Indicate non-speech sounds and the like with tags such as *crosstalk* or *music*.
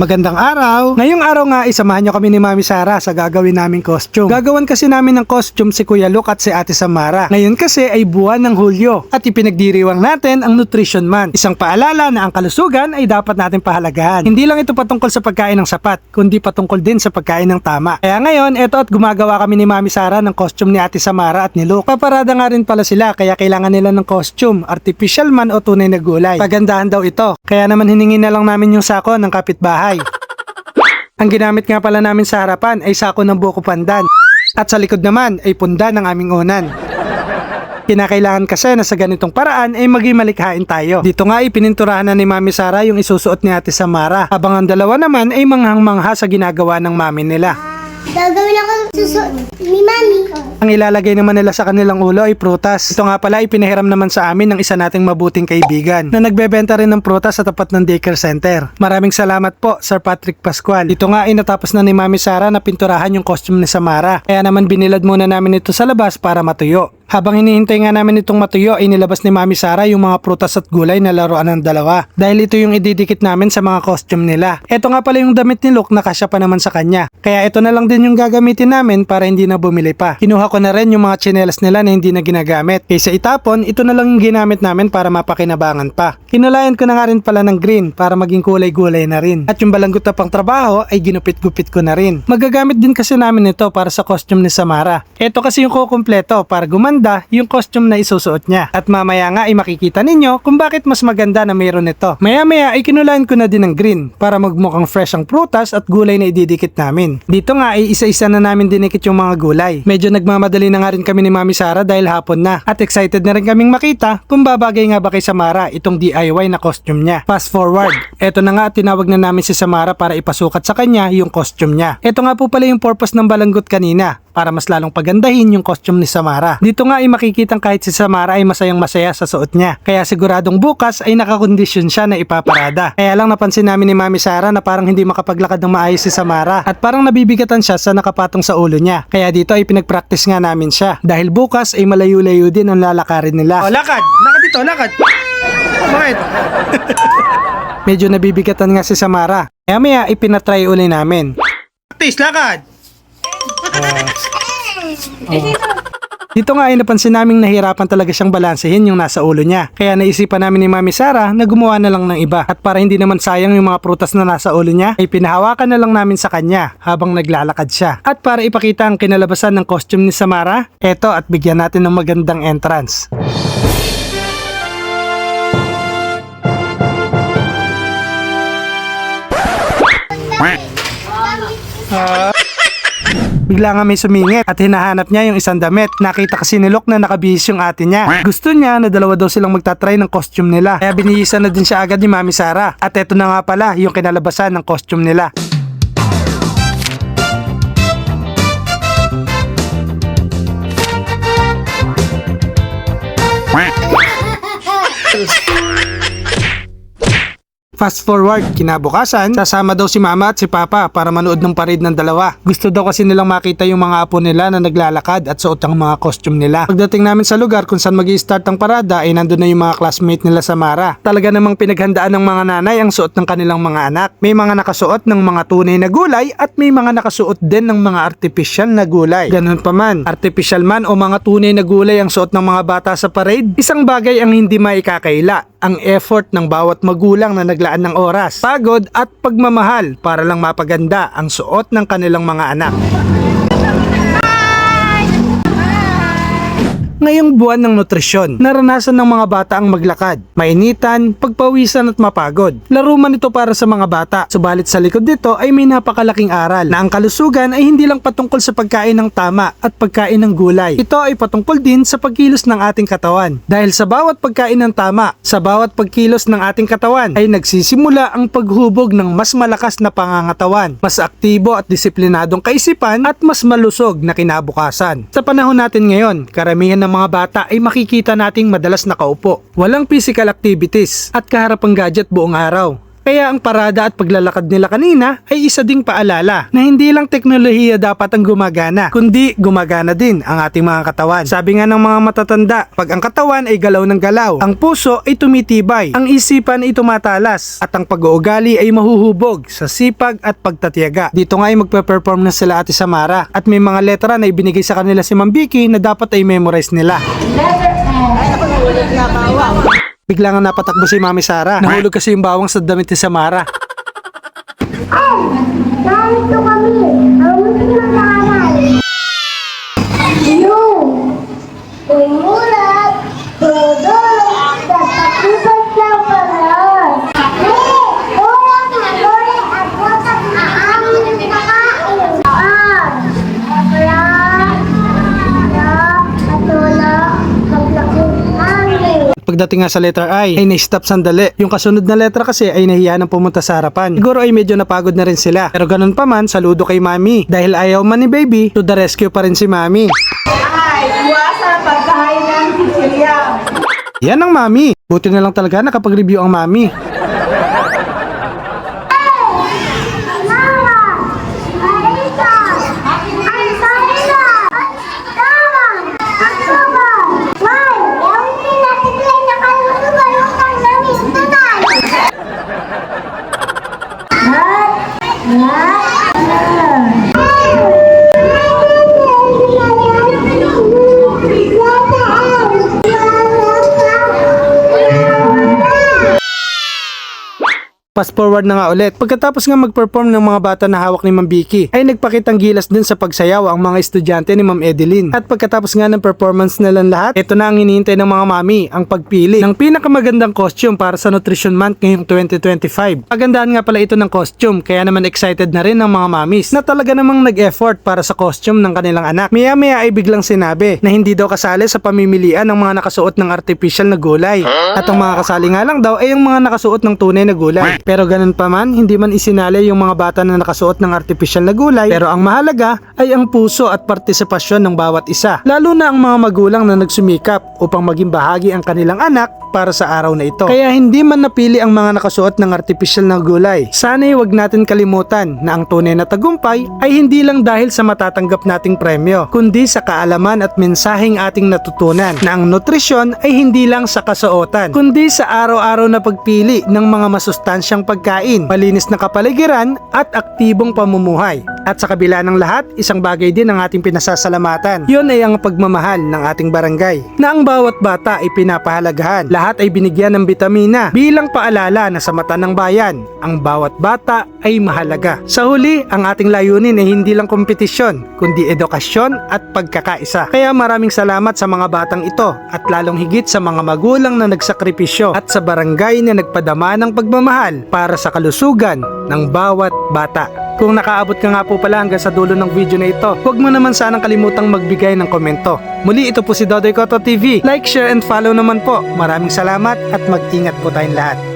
Magandang araw! Ngayong araw nga isamahan niyo kami ni Mami Sara sa gagawin naming costume. Gagawan kasi namin ng costume si Kuya Luke at si Ate Samara. Ngayon kasi ay buwan ng Hulyo at ipinagdiriwang natin ang Nutrition Month. Isang paalala na ang kalusugan ay dapat natin pahalagahan. Hindi lang ito patungkol sa pagkain ng sapat, kundi patungkol din sa pagkain ng tama. Kaya ngayon, eto at gumagawa kami ni Mami Sara ng costume ni Ate Samara at ni Luke. Paparada nga rin pala sila kaya kailangan nila ng costume, artificial man o tunay na gulay. Pagandahan daw ito. Kaya naman hiningi na lang namin yung sako ng kapitbahay. Ang ginamit nga pala namin sa harapan ay sako ng buko pandan. At sa likod naman ay punda ng aming unan. Kinakailangan kasi na sa ganitong paraan ay maging malikhain tayo. Dito nga ipininturahan na ni Mami Sara yung isusuot ni Ate Samara. Habang ang dalawa naman ay manghang-mangha sa ginagawa ng mami nila. Gagawin ako susunod ni Mami. Ang ilalagay naman nila sa kanilang ulo ay prutas. Ito nga pala ipinahiram naman sa amin ng isa nating mabuting kaibigan na nagbebenta rin ng prutas sa tapat ng daycare center. Maraming salamat po Sir Patrick Pascual. Ito nga ay natapos na ni Mami Sara na pinturahan yung costume ni Samara. Kaya naman binilad muna namin ito sa labas para matuyo. Habang hinihintay nga namin itong matuyo ay nilabas ni Mami Sara yung mga prutas at gulay na laruan ng dalawa. Dahil ito yung ididikit namin sa mga costume nila. Ito nga pala yung damit ni Luke na kasya pa naman sa kanya. Kaya ito na lang din yung gagamitin namin para hindi na bumili pa. Kinuha ko na rin yung mga tsinelas nila na hindi na ginagamit. Kaysa itapon, ito na lang yung ginamit namin para mapakinabangan pa. Kinulayan ko na nga rin pala ng green para maging kulay-gulay na rin. At yung balanggot na pang trabaho ay ginupit-gupit ko na rin. Magagamit din kasi namin ito para sa costume ni Samara. Ito kasi yung kukumpleto para gumanda yung costume na isusuot niya. At mamaya nga ay makikita ninyo kung bakit mas maganda na mayroon ito. Maya-maya ay kinulayan ko na din ng green para magmukhang fresh ang prutas at gulay na ididikit namin. Dito nga ay isa-isa na namin dinikit yung mga gulay. Medyo nagmamadali na nga rin kami ni Mami Sara dahil hapon na. At excited na rin kaming makita kung babagay nga ba kay Samara itong DIY na costume niya. Fast forward. Eto na nga tinawag na namin si Samara para ipasukat sa kanya yung costume niya. Eto nga po pala yung purpose ng balanggot kanina para mas lalong pagandahin yung costume ni Samara. Dito nga ay makikitang kahit si Samara ay masayang masaya sa suot niya. Kaya siguradong bukas ay nakakondisyon siya na ipaparada. Kaya lang napansin namin ni Mami Sara na parang hindi makapaglakad ng maayos si Samara at parang nabibigatan siya sa nakapatong sa ulo niya. Kaya dito ay pinag-practice nga namin siya. Dahil bukas ay malayo-layo din ang lalakarin nila. Oh, lakad! Lakad dito, lakad! Bakit? Medyo nabibigatan nga si Samara. Kaya maya ipinatry uli namin. Practice, lakad! *laughs* Dito nga ay napansin naming nahirapan talaga siyang balansehin yung nasa ulo niya. Kaya naisipan namin ni Mami Sara na gumawa na lang ng iba. At para hindi naman sayang yung mga prutas na nasa ulo niya, ay pinahawakan na lang namin sa kanya habang naglalakad siya. At para ipakita ang kinalabasan ng costume ni Samara, eto at bigyan natin ng magandang entrance. Bigla nga may sumingit at hinahanap niya yung isang damit. Nakita kasi ni Luke na nakabihis yung ate niya. Gusto niya na dalawa daw silang magtatry ng costume nila. Kaya binihisan na din siya agad ni Mami Sara. At eto na nga pala yung kinalabasan ng costume nila. Fast forward, kinabukasan, sasama daw si mama at si papa para manood ng parade ng dalawa. Gusto daw kasi nilang makita yung mga apo nila na naglalakad at suot ang mga costume nila. Pagdating namin sa lugar kung saan mag start ang parada ay nandun na yung mga classmate nila sa Mara. Talaga namang pinaghandaan ng mga nanay ang suot ng kanilang mga anak. May mga nakasuot ng mga tunay na gulay at may mga nakasuot din ng mga artificial na gulay. Ganun pa man, artificial man o mga tunay na gulay ang suot ng mga bata sa parade, isang bagay ang hindi maikakaila ang effort ng bawat magulang na naglaan ng oras, pagod at pagmamahal para lang mapaganda ang suot ng kanilang mga anak. Ngayong buwan ng nutrisyon, naranasan ng mga bata ang maglakad, mainitan, pagpawisan at mapagod. Laro man ito para sa mga bata, subalit sa likod nito ay may napakalaking aral na ang kalusugan ay hindi lang patungkol sa pagkain ng tama at pagkain ng gulay. Ito ay patungkol din sa pagkilos ng ating katawan. Dahil sa bawat pagkain ng tama, sa bawat pagkilos ng ating katawan ay nagsisimula ang paghubog ng mas malakas na pangangatawan, mas aktibo at disiplinadong kaisipan at mas malusog na kinabukasan. Sa panahon natin ngayon, karamihan ng mga bata ay makikita nating madalas nakaupo. Walang physical activities at kaharap ang gadget buong araw. Kaya ang parada at paglalakad nila kanina ay isa ding paalala na hindi lang teknolohiya dapat ang gumagana, kundi gumagana din ang ating mga katawan. Sabi nga ng mga matatanda, pag ang katawan ay galaw ng galaw, ang puso ay tumitibay, ang isipan ay tumatalas, at ang pag-uugali ay mahuhubog sa sipag at pagtatiyaga. Dito nga ay magpe-perform na sila Ate Samara at may mga letra na ibinigay sa kanila si Ma'am Vicky na dapat ay memorize nila. Bigla nga napatakbo si Mami Sara. Nahulog kasi yung bawang sa damit ni Samara. Narito kami. Ang Pagdating nga sa letter I, ay na-stop sandali. Yung kasunod na letra kasi ay nahiya ng pumunta sa harapan. Siguro ay medyo napagod na rin sila. Pero ganun pa man, saludo kay Mami. Dahil ayaw man ni Baby, to the rescue pa rin si Mami. Ay, iwasan pagkain ng Sicilia. Yan ang Mami. Buti na lang talaga nakapag-review ang Mami. Fast forward na nga ulit. Pagkatapos nga mag-perform ng mga bata na hawak ni Ma'am Vicky, ay nagpakitang gilas din sa pagsayaw ang mga estudyante ni Ma'am Edeline. At pagkatapos nga ng performance na lang lahat, ito na ang hinihintay ng mga mami, ang pagpili ng pinakamagandang costume para sa Nutrition Month ngayong 2025. Pagandahan nga pala ito ng costume, kaya naman excited na rin ng mga mamis na talaga namang nag-effort para sa costume ng kanilang anak. Maya-maya ay biglang sinabi na hindi daw kasali sa pamimilian ng mga nakasuot ng artificial na gulay. At ang mga kasali nga lang daw ay yung mga nakasuot ng tunay na gulay. Pero ganun pa man, hindi man isinali yung mga bata na nakasuot ng artificial na gulay. Pero ang mahalaga ay ang puso at partisipasyon ng bawat isa. Lalo na ang mga magulang na nagsumikap upang maging bahagi ang kanilang anak para sa araw na ito. Kaya hindi man napili ang mga nakasuot ng artificial na gulay. Sana'y wag natin kalimutan na ang tunay na tagumpay ay hindi lang dahil sa matatanggap nating premyo, kundi sa kaalaman at mensaheng ating natutunan na ang nutrisyon ay hindi lang sa kasuotan, kundi sa araw-araw na pagpili ng mga masustansyang pagkain, malinis na kapaligiran at aktibong pamumuhay. At sa kabila ng lahat, isang bagay din ang ating pinasasalamatan. Yun ay ang pagmamahal ng ating barangay, na ang bawat bata ay pinapahalagahan. Lahat ay binigyan ng bitamina bilang paalala na sa mata ng bayan, ang bawat bata ay mahalaga. Sa huli, ang ating layunin ay hindi lang kompetisyon, kundi edukasyon at pagkakaisa. Kaya maraming salamat sa mga batang ito at lalong higit sa mga magulang na nagsakripisyo at sa barangay na nagpadama ng pagmamahal para sa kalusugan ng bawat bata. Kung nakaabot ka nga po pala hanggang sa dulo ng video na ito, huwag mo naman sanang kalimutang magbigay ng komento. Muli ito po si Dodoy Koto TV. Like, share, and follow naman po. Maraming salamat at mag-ingat po tayong lahat.